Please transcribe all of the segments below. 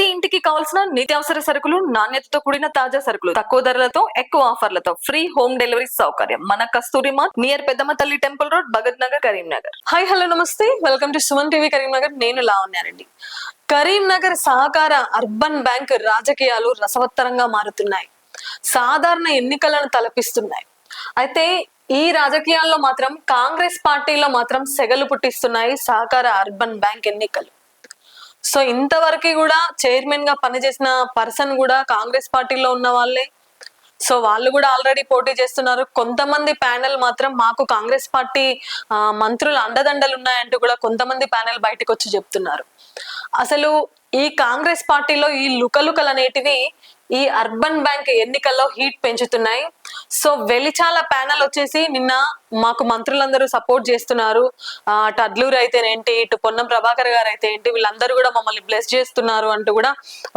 ప్రతి ఇంటికి కావాల్సిన నిత్యావసర సరుకులు నాణ్యతతో కూడిన తాజా సరుకులు. తక్కువ ధరలతో ఎక్కువ ఆఫర్లతో. ఫ్రీ హోమ్ డెలివరీ సౌకర్యం. మన కస్తూరి mart near Peddamma Thalli temple road Bhagat Nagar Karimnagar. Hi hello నమస్తే. Welcome to Suman TV Karimnagar. నేను లావణ్యారెడ్డి కరీంనగర్ సహకార అర్బన్ బ్యాంక్ రాజకీయాలు రసవత్తరంగా మారుతున్నాయి. సాధారణ ఎన్నికలను తలపిస్తున్నాయి. అయితే ఈ రాజకీయాల్లో మాత్రం కాంగ్రెస్ పార్టీలో మాత్రం సెగలు పుట్టిస్తున్నాయి సహకార అర్బన్ బ్యాంక్ ఎన్నికలు. సో ఇంతవరకు కూడా చైర్మన్గా పనిచేసిన పర్సన్ కూడా కాంగ్రెస్ పార్టీలో ఉన్న వాళ్ళే. సో వాళ్ళు కూడా ఆల్రెడీ పోటీ చేస్తున్నారు. కొంతమంది ప్యానెల్ మాత్రం మాకు కాంగ్రెస్ పార్టీ మంత్రులు మంత్రుల అండదండలు ఉన్నాయంటూ కూడా కొంతమంది ప్యానెల్ బయటకు వచ్చి చెప్తున్నారు. అసలు ఈ కాంగ్రెస్ పార్టీలో ఈ లుకలుకలు అనేటివి ఈ అర్బన్ బ్యాంక్ ఎన్నికల్లో హీట్ పెంచుతున్నాయి. సో వెలిచాల ప్యానెల్ వచ్చేసి నిన్న మాకు మంత్రులందరూ సపోర్ట్ చేస్తున్నారు. అటు అడ్లూరు అయితేనేంటి ఇటు పొన్నం ప్రభాకర్ గారు అయితే ఏంటి వీళ్ళందరూ కూడా మమ్మల్ని బ్లెస్ చేస్తున్నారు అంటూ కూడా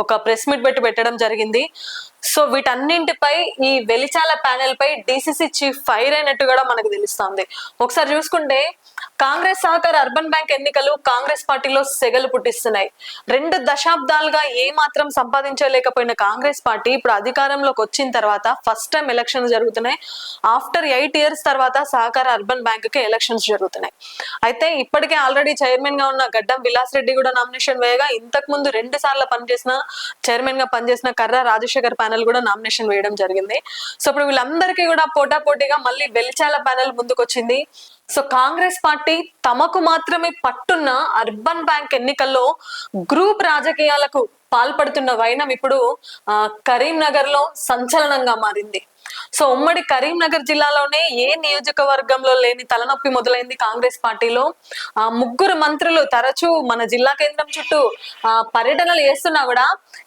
ఒక ప్రెస్ మీట్ పెట్టి పెట్టడం జరిగింది. సో వీటన్నింటిపై ఈ వెలిచాల ప్యానెల్ పై డిసిసి చీఫ్ ఫైర్ అయినట్టు కూడా మనకు తెలుస్తోంది. ఒకసారి చూసుకుంటే కాంగ్రెస్ సహకార అర్బన్ బ్యాంక్ ఎన్నికలు కాంగ్రెస్ పార్టీలో సెగలు పుట్టిస్తున్నాయి. రెండు దశాబ్దాలుగా ఏ మాత్రం సంపాదించలేకపోయిన కాంగ్రెస్ పార్టీ ఇప్పుడు అధికారంలోకి వచ్చిన తర్వాత ఫస్ట్ టైం ఎలక్షన్ ఎలక్షన్స్ జరుగుతున్నాయి. ఆఫ్టర్ ఎయిట్ ఇయర్స్ తర్వాత సహకార అర్బన్ బ్యాంక్కి ఎలక్షన్స్ జరుగుతున్నాయి. అయితే ఇప్పటికే ఆల్రెడీ చైర్మన్గా ఉన్న గడ్డం విలాస్ రెడ్డి కూడా నామినేషన్ వేయగా ఇంతకు ముందు రెండు సార్లు పనిచేసిన చైర్మన్గా పనిచేసిన కర్ర రాజశేఖర్ ప్యానెల్ కూడా నామినేషన్ వేయడం జరిగింది. సో ఇప్పుడు వీళ్ళందరికీ కూడా పోటా పోటీగా మళ్ళీ వెలిచాల ప్యానెల్ ముందుకొచ్చింది. సో కాంగ్రెస్ పార్టీ తమకు మాత్రమే పట్టున్న అర్బన్ బ్యాంక్ ఎన్నికల్లో గ్రూప్ రాజకీయాలకు పాల్పడుతున్న వైనం ఇప్పుడు కరీంనగర్లో సంచలనంగా మారింది. సో ఉమ్మడి కరీంనగర్ జిల్లాలోనే ఏ నియోజకవర్గంలో లేని తలనొప్పి మొదలైంది కాంగ్రెస్ పార్టీలో? ఆ ముగ్గురు మంత్రులు తరచూ మన జిల్లా కేంద్రం చుట్టూ ఆ, పర్యటనలు చేస్తున్నా కూడా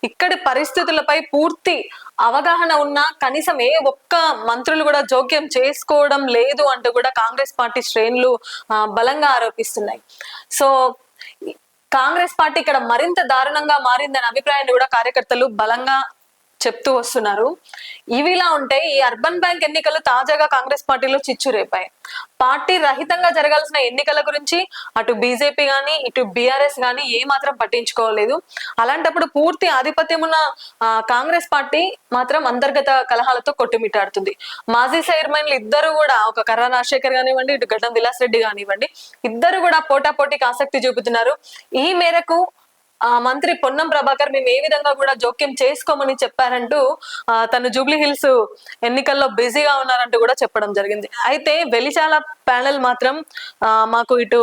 ఇక్కడి పరిస్థితులపై పూర్తి అవగాహన ఉన్న కనీసం ఏ ఒక్క మంత్రులు కూడా జోక్యం చేసుకోవడం లేదు అంటూ కూడా కాంగ్రెస్ పార్టీ శ్రేణులు ఆ, బలంగా ఆరోపిస్తున్నాయి. సో కాంగ్రెస్ పార్టీ ఇక్కడ మరింత దారుణంగా మారిందనే అభిప్రాయాన్ని కూడా కార్యకర్తలు బలంగా చెప్తూ వస్తున్నారు. ఇవిలా ఉంటే ఈ అర్బన్ బ్యాంక్ ఎన్నికలు తాజాగా కాంగ్రెస్ పార్టీలో చిచ్చు రేపాయి పార్టీ రహితంగా జరగాల్సిన ఎన్నికల గురించి అటు బీజేపీ గాని ఇటు బీఆర్ఎస్ గాని ఏ మాత్రం పట్టించుకోలేదు. అలాంటప్పుడు పూర్తి ఆధిపత్యం ఉన్న కాంగ్రెస్ పార్టీ మాత్రం అంతర్గత కలహాలతో కొట్టుమిట్టాడుతుంది. మాజీ చైర్మన్లు ఇద్దరు కూడా ఒక కర్ర రాజశేఖర్ కానివ్వండి ఇటు గడ్డం విలాస్ రెడ్డి కానివ్వండి ఇద్దరు కూడా పోటాపోటీకి ఆసక్తి చూపుతున్నారు. ఈ మేరకు ఆ మంత్రి పొన్నం ప్రభాకర్ మేము ఏ విధంగా కూడా జోక్యం చేసుకోమని చెప్పారంటూ తను జూబ్లీ హిల్స్ ఎన్నికల్లో బిజీగా ఉన్నారంటూ కూడా చెప్పడం జరిగింది. అయితే వెలిచాల ప్యానెల్ మాత్రం మాకు ఇటు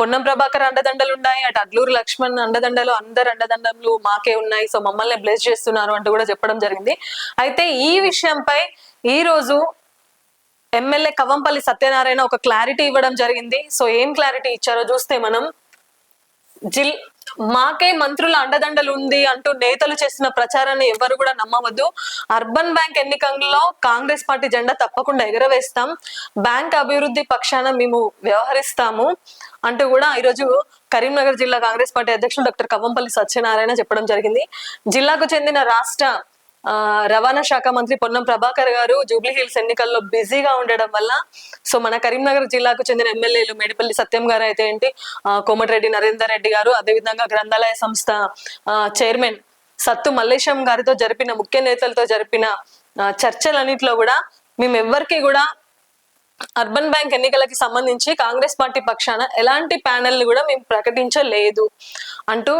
పొన్నం ప్రభాకర్ అండదండలు ఉన్నాయి అటు అడ్లూరు లక్ష్మణ్ అండదండలు అందరు అండదండలు మాకే ఉన్నాయి సో మమ్మల్ని బ్లెస్ చేస్తున్నారు అంటూ కూడా చెప్పడం జరిగింది. అయితే ఈ విషయంపై ఈ రోజు ఎమ్మెల్యే కవంపల్లి సత్యనారాయణ ఒక క్లారిటీ ఇవ్వడం జరిగింది. సో ఏం క్లారిటీ ఇచ్చారో చూస్తే మనం జిల్ మాకే మంత్రుల అండదండలు ఉంది అంటూ నేతలు చేసిన ప్రచారాన్ని ఎవరు కూడా నమ్మవద్దు. అర్బన్ బ్యాంక్ ఎన్నికల్లో కాంగ్రెస్ పార్టీ జెండా తప్పకుండా ఎగరవేస్తాం. బ్యాంక్ అభివృద్ధి పక్షాన మేము వ్యవహరిస్తాము అంటూ కూడా ఈరోజు కరీంనగర్ జిల్లా కాంగ్రెస్ పార్టీ అధ్యక్షుడు డాక్టర్ కవ్వంపల్లి సత్యనారాయణ చెప్పడం జరిగింది. జిల్లాకు చెందిన రాష్ట్ర రవాణా శాఖ మంత్రి పొన్నం ప్రభాకర్ గారు జూబ్లీ హిల్స్ ఎన్నికల్లో బిజీగా ఉండడం వల్ల సో మన కరీంనగర్ జిల్లాకు చెందిన ఎమ్మెల్యేలు మేడిపల్లి సత్యం గారు అయితే ఏంటి కోమటిరెడ్డి నరేందర్ రెడ్డి గారు అదేవిధంగా గ్రంథాలయ సంస్థ ఆ, చైర్మన్ సత్తు మల్లేశం గారితో జరిపిన ముఖ్య నేతలతో జరిపిన చర్చలన్నింటిలో కూడా మేము ఎవ్వరికి కూడా అర్బన్ బ్యాంక్ ఎన్నికలకి సంబంధించి కాంగ్రెస్ పార్టీ పక్షాన ఎలాంటి ప్యానెల్ కూడా మేము ప్రకటించలేదు అంటూ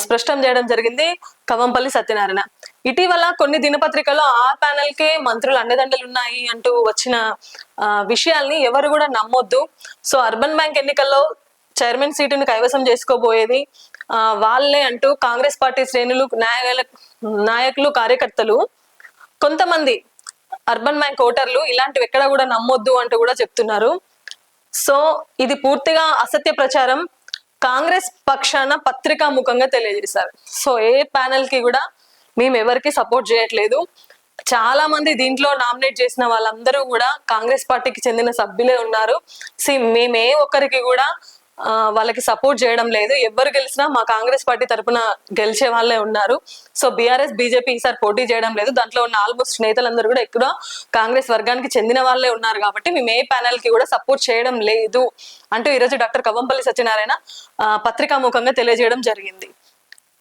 స్పష్టం చేయడం జరిగింది కవంపల్లి సత్యనారాయణ. ఇటీవల కొన్ని దినపత్రికల్లో ఆ ప్యానెల్ కే మంత్రులు అండదండలు ఉన్నాయి అంటూ వచ్చిన విషయాల్ని ఎవరు కూడా నమ్మొద్దు. సో అర్బన్ బ్యాంక్ ఎన్నికల్లో చైర్మన్ సీటును కైవసం చేసుకోబోయేది వాళ్ళే అంటూ కాంగ్రెస్ పార్టీ శ్రేణులు నాయకుల నాయకులు కార్యకర్తలు కొంతమంది అర్బన్ బ్యాంక్ ఓటర్లు ఇలాంటివి ఎక్కడ కూడా నమ్మొద్దు అంటూ కూడా చెప్తున్నారు. సో ఇది పూర్తిగా అసత్య ప్రచారం. కాంగ్రెస్ పక్షాన పత్రికా ముఖంగా తెలియజేశారు. సో ఏ ప్యానెల్కి కూడా మేము ఎవరికి సపోర్ట్ చేయట్లేదు. చాలా మంది దీంట్లో నామినేట్ చేసిన వాళ్ళందరూ కూడా కాంగ్రెస్ పార్టీకి చెందిన సభ్యులే ఉన్నారు. సి మేమే ఒక్కరికి కూడా వాళ్ళకి సపోర్ట్ చేయడం లేదు. ఎవరు గెలిచినా మా కాంగ్రెస్ పార్టీ తరపున గెలిచే వాళ్ళే ఉన్నారు. సో బీఆర్ఎస్ బీజేపీ ఈసారి పోటీ చేయడం లేదు. దాంట్లో ఉన్న ఆల్మోస్ట్ నేతలందరూ కూడా ఎక్కువ కాంగ్రెస్ వర్గానికి చెందిన వాళ్ళే ఉన్నారు కాబట్టి మేము ఏ ప్యానెల్కి కూడా సపోర్ట్ చేయడం లేదు. అంటూ ఈరోజు డాక్టర్ కవ్వంపల్లి సత్యనారాయణ పత్రికా పత్రికాముఖంగా తెలియజేయడం జరిగింది.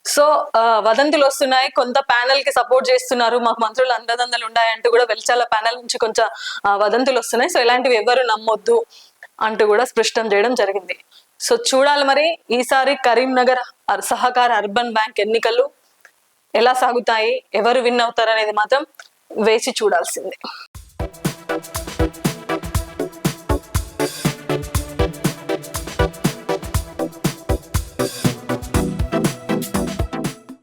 సో ఆ, వదంతులు వస్తున్నాయి. కొంత ప్యానెల్కి సపోర్ట్ చేస్తున్నారు. మాకు మంత్రులు అండదండలు ఉన్నాయంటూ కూడా వెల్చాల ప్యానెల్ నుంచి కొంచెం వదంతులు వస్తున్నాయి. సో ఇలాంటివి ఎవరు నమ్మొద్దు అంటూ కూడా స్పష్టం చేయడం జరిగింది. సో చూడాలి మరి. ఈసారి కరీంనగర్ సహకార అర్బన్ బ్యాంక్ ఎన్నికలు ఎలా సాగుతాయి? ఎవరు విన్ అవుతారు అనేది మాత్రం వేచి చూడాల్సిందే.